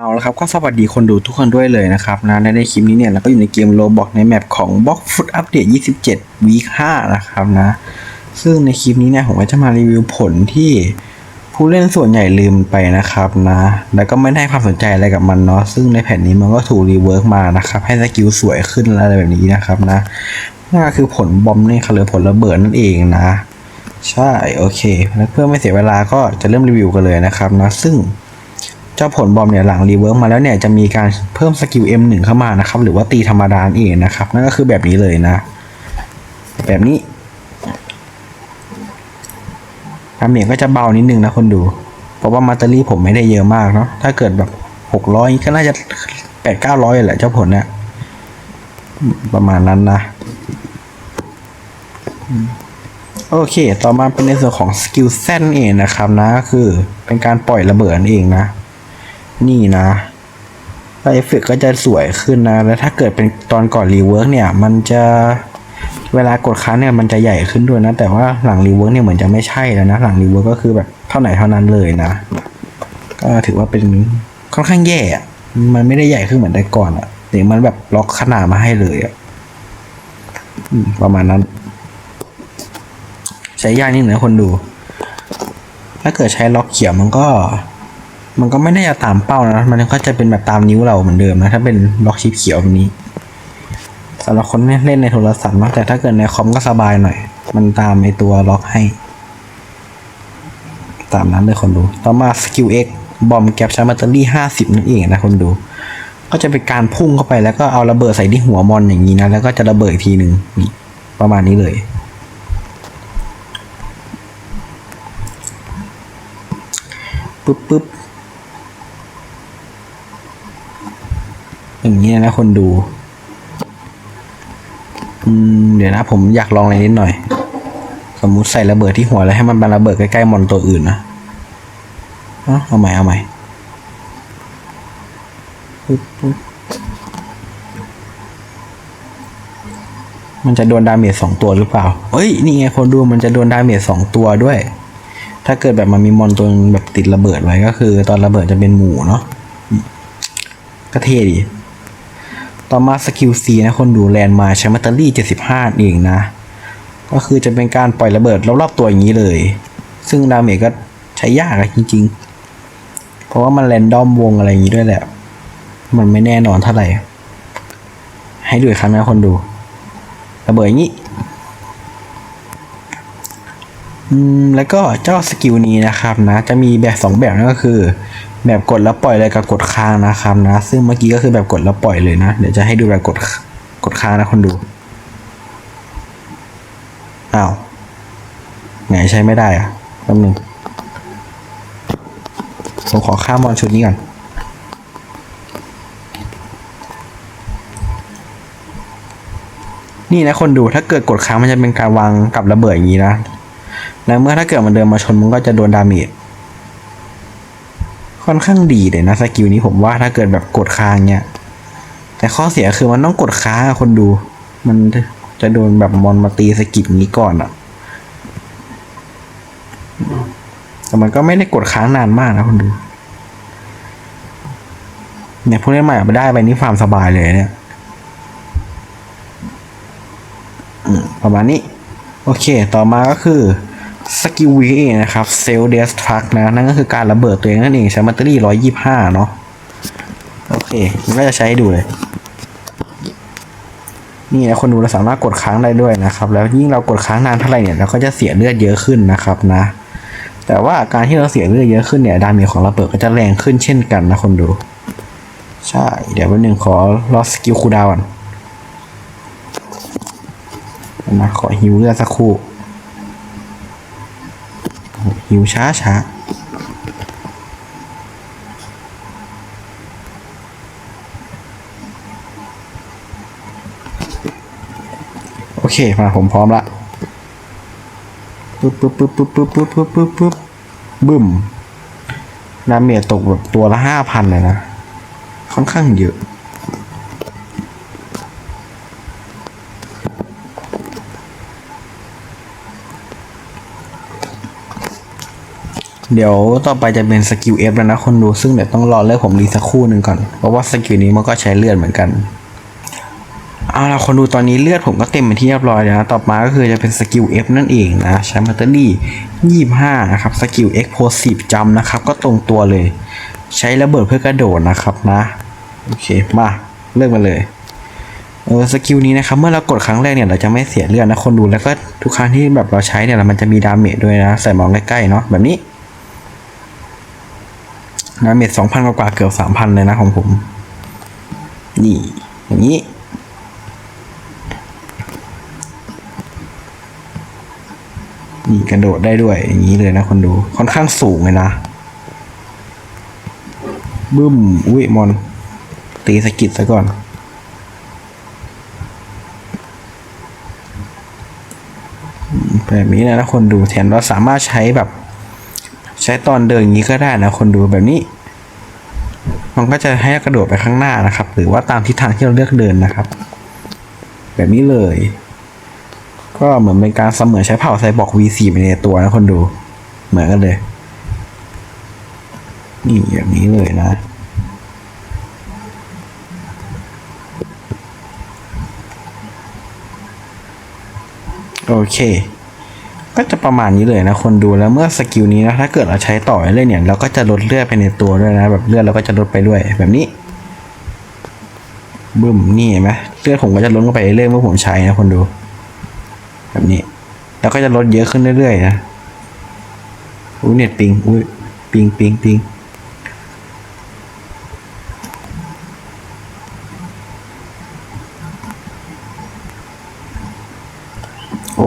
เอาละครับก็สวัสดีคนดูทุกคนด้วยเลยนะครับนะในคลิปนี้เนี่ยเราก็อยู่ในเกมโ b บอกในแมปของ b ล็อกฟุตอัปเดต27วีค5นะครับนะ ซึ่งในคลิปนี้เนี่ยผมก็จะมารีวิวผลที่ผู้เล่นส่วนใหญ่ลืมไปนะครับนะ แล้วก็ไม่ได้ความสนใจอะไรกับมันเนาะซึ่งในแผ่นนี้มันก็ถูกรีเวิร์กมานะครับ ให้สกิลสวยขึ้นอะไรแบบนี้นะครับนะนั่นก็คือผลบอมนี่คือผลระเบิดนั่นเองนะ ใช่โอเคแล้วเพื่อไม่เสียเวลาก็จะเริ่มรีวิวกันเลยนะครับนะซึ่ง เจ้าผลบอมเนี่ยหลังรีเวิร์กมาแล้วเนี่ยจะมีการเพิ่มสกิล M1 เข้ามานะครับหรือว่าตีธรรมดาเองนะครับ นั่นก็คือแบบนี้เลยนะ แบบนี้ดาเมจก็จะเบานิดนึงนะคนดู เพราะว่ามาตเตอรี่ผมไม่ได้เยอะมากเนาะถ้าเกิดแบบหกร้อยก็น่าจะแปดเก้าร้อยแหละเจ้าผลเนี่ยประมาณนั้นนะโอเค ต่อมาเป็นในส่วนของสกิลแซนเองนะครับนะก็คือเป็นการปล่อยระเบิดนั่นเองนะ นี่นะแล้วเอฟเฟกต์ก็จะสวยขึ้นนะ แล้วถ้าเกิดเป็นตอนก่อนรีเวิร์กเนี่ย มันจะเวลากดค้างเนี่ยมันจะใหญ่ขึ้นด้วยนะ แต่ว่าหลังรีเวิร์กเนี่ยเหมือนจะไม่ใช่แล้วนะ หลังรีเวิร์กก็คือแบบเท่าไหนเท่านั้นเลยนะ ก็ถือว่าเป็นค่อนข้างแย่มันไม่ได้ใหญ่ขึ้นเหมือนแต่ก่อนอะแต่มันแบบล็อกขนาดมาให้เลยอะอืมประมาณนั้น ใช้ยากนิดหนึ่งนะคนดู ถ้าเกิดใช้ล็อกเขียวมันก็ มันก็ไม่ได้จะตามเป้านะ มันก็จะเป็นแบบตามนิ้วเราเหมือนเดิมนะ ถ้าเป็นล็อกชิปเขียวแบบนี้สำหรับคนเล่นในโทรศัพท์นะแต่ถ้าเกิดในคอมก็สบายหน่อย มันตามไอตัวล็อกให้ ตามนั้นเลยคนดู ต่อมาสกิล X บอมแกปชาร์แบตเตอรี่ห้าสิบนั่นเองนะคนดู ก็จะเป็นการพุ่งเข้าไปแล้วก็เอาระเบิดใส่ที่หัวมอนอย่างนี้นะ แล้วก็จะระเบิดอีกทีหนึ่งนี่ประมาณนี้เลยปึ๊บปึ๊บ อย่างนี้นะคนดู อืม เดี๋ยวนะ ผมอยากลองอะไรนิดหน่อย สมมุติใส่ระเบิดที่หัวแล้วให้มันเป็นระเบิดใกล้ๆมอนตัวอื่นนะเอาเอาใหม่เอาใหม่มันจะโดนดาเมจสองตัวหรือเปล่า เอ้ย นี่ไงคนดูมันจะโดนดาเมจสองตัวด้วย ถ้าเกิดแบบมันมีมอนตัวแบบติดระเบิดไว้ก็คือ ตอนระเบิดจะเป็นหมูเนาะก็เท่ดี ต่อมาสกิล C นะคนดูแลนมาใช้มัตเตอรี่ 75 เองนะ ก็คือจะเป็นการปล่อยระเบิดรอบๆตัวอย่างนี้เลย ซึ่งดาเมจก็ใช้ยากอะจริงๆ เพราะว่ามันแรนดอมวงอะไรอย่างนี้ด้วยแหละ มันไม่แน่นอนเท่าไหร่ ให้ดูอีกครั้งนะคนดู ระเบิดอย่างนี้ อืมแล้วก็เจ้าสกิลนี้นะครับนะ จะมีแบบสองแบบนั่นก็คือ แบบกดแล้วปล่อยเลยกับกดค้างนะครับนะ ซึ่งเมื่อกี้ก็คือแบบกดแล้วปล่อยเลยนะ เดี๋ยวจะให้ดูแบบกดกดค้างนะคนดูอ้าวไงใช้ไม่ได้อะแป๊บนึงผมขอข้ามมอนชุดนี้ก่อนนี่นะคนดูถ้าเกิดกดค้างมันจะเป็นการวางกับระเบิดอย่างนี้นะ แล้วเมื่อถ้าเกิดมันเดินมาชนมันก็จะโดนดาเมจค่อนข้างดีเลยนะสกิลนี้ผมว่าถ้าเกิดแบบกดค้างเนี่ยแต่ข้อเสียคือมันต้องกดค้างคนดู มันจะโดนแบบมอนมาตีสกิลนี้ก่อนอะแต่มันก็ไม่ได้กดค้างนานมากนะคนดูเนี่ยผู้เล่นใหม่เอาไปได้ไปนี่ฟาร์มสบายเลยเนี่ยประมาณนี้ โอเค ต่อมาก็คือ สกิลวีนะครับเซลเดสทรักนะนั่นก็คือการระเบิดตัวเองนั่นเองใช้แบตเตอรี่ร้อยยี่ห้าเนาะโอเคมันก็จะใช้ดูเลย นี่นะคนดูเราสามารถกดค้างได้ด้วยนะครับ แล้วยิ่งเรากดค้างนานเท่าไหร่เนี่ยเราก็จะเสียเลือดเยอะขึ้นนะครับนะ แต่ว่าการที่เราเสียเลือดเยอะขึ้นเนี่ยดาเมจของระเบิดก็จะแรงขึ้นเช่นกันนะคนดูใช่ เดี๋ยววันหนึ่งขอรอสกิลคูดาวน์ก่อนนะขอฮิวเลือดสักครู่ หิวช้าช้าโอเค มาผมพร้อมละปึ๊บปึ๊บปึ๊บปึ๊บปึ๊บปึ๊บปึ๊บปึ๊บปึ๊บบึ้มดาเมจตกแบบตัวละห้าพันเลยนะ ค่อนข้างเยอะ เดี๋ยวต่อไปจะเป็นสกิล F แล้วนะคนดูซึ่งเดี๋ยวต้องรอเลือกผมรีสักคู่หนึ่งก่อน เพราะว่าสกิลนี้มันก็ใช้เลือดเหมือนกันเอาล่ะคนดูตอนนี้เลือดผมก็เต็มเป็นที่เรียบร้อยแล้วนะต่อมาก็คือจะเป็นสกิล F นั่นเองนะใช้มัตเตอรี่25นะครับสกิล Explosive จำนะครับ ก็ตรงตัวเลย ใช้ระเบิดเพื่อกระโดดนะครับนะโอเคมาเลือกมาเลยเออสกิลนี้นะครับเมื่อเรากดครั้งแรกเนี่ยเราจะไม่เสียเลือดนะคนดูแล้วก็ทุกครั้งที่แบบเราใช้เนี่ยมันจะมีดาเมจด้วยนะใส่มองใกล้ๆเนาะแบบนี้ ดาเมจสองพันกว่าเกือบสามพันเลยนะของผม นี่ อย่างนี้ นี่กระโดดได้ด้วย อย่างนี้เลยนะคนดู ค่อนข้างสูงเลยนะ บึ้ม อุ้ยมอน ตีสะกิดซะก่อน แบบนี้นะคนดูแถมเราสามารถใช้แบบ ช้ตอนเดินอย่างนี้ก็ได้นะคนดูแบบนี้ มันก็จะให้กระโดดไปข้างหน้านะครับ หรือว่าตามทิศทางที่เราเลือกเดินนะครับ แบบนี้เลย ก็เหมือนเป็นการเสมือนใช้เผ่าไซบอร์ก V4 ไปในตัวนะคนดู เหมือนกันเลย นี่แบบนี้เลยนะโอเค ก็จะประมาณนี้เลยนะคนดูแล้วเมื่อสกิลนี้นะถ้าเกิดเราใช้ต่อเรื่อยเนี่ยเราก็จะลดเลือดไปในตัวด้วยนะ แบบเลือดเราก็จะลดไปด้วยแบบนี้บึ้มนี่เห็นไหมเลือดผมก็จะลดลงไปเรื่อยเมื่อผมใช้นะคนดู แบบนี้ แล้วก็จะลดเยอะขึ้นเรื่อยๆนะอุ้ยเน็ตปิงอุ้ยปิงปิงปิง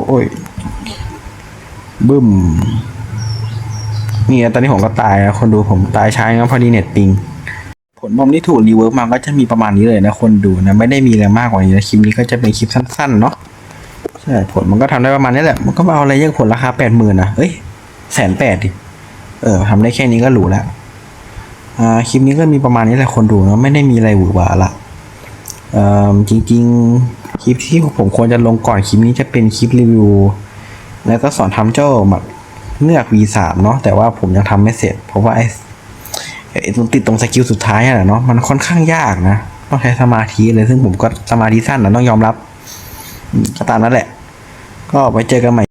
โอ้ย บึ้มนี่ตอนนี้ผมก็ตายนะคนดูผมตายใช้านพอดีเน็ตปิง ผลบอมที่ถูกรีเวิร์กมาก็จะมีประมาณนี้เลยนะคนดูนะไม่ได้มีอะไรมากกว่านี้นะคลิปนี้ก็จะเป็นคลิปสั้นๆเนาะใช่ผลมันก็ทำได้ประมาณนี้แหละมันก็เอาอะไรเยอะผลราคาแปดหมื่นนะเอ้ยแสนแปดดิเออทำได้แค่นี้ก็หรูแล้วอ่าคลิปนี้ก็มีประมาณนี้แหละคนดูเนาะไม่ได้มีอะไรหวือหวาละเอ่อจริง ๆ คลิปที่ผมควรจะลงก่อนคลิปนี้จะเป็นคลิปรีวิว แล้วก็สอนทำเจ้าหมัดเงือก V3 เนาะแต่ว่าผมยังทำไม่เสร็จ เพราะว่าไอ้ไอ้ตรงติดตรงสกิลสุดท้ายน่ะเนาะมันค่อนข้างยากนะ ต้องใช้สมาธิเลยซึ่งผมก็สมาธิสั้นนะต้องยอมรับก็ตามนั้นแหละ ก็ไปเจอกันใหม่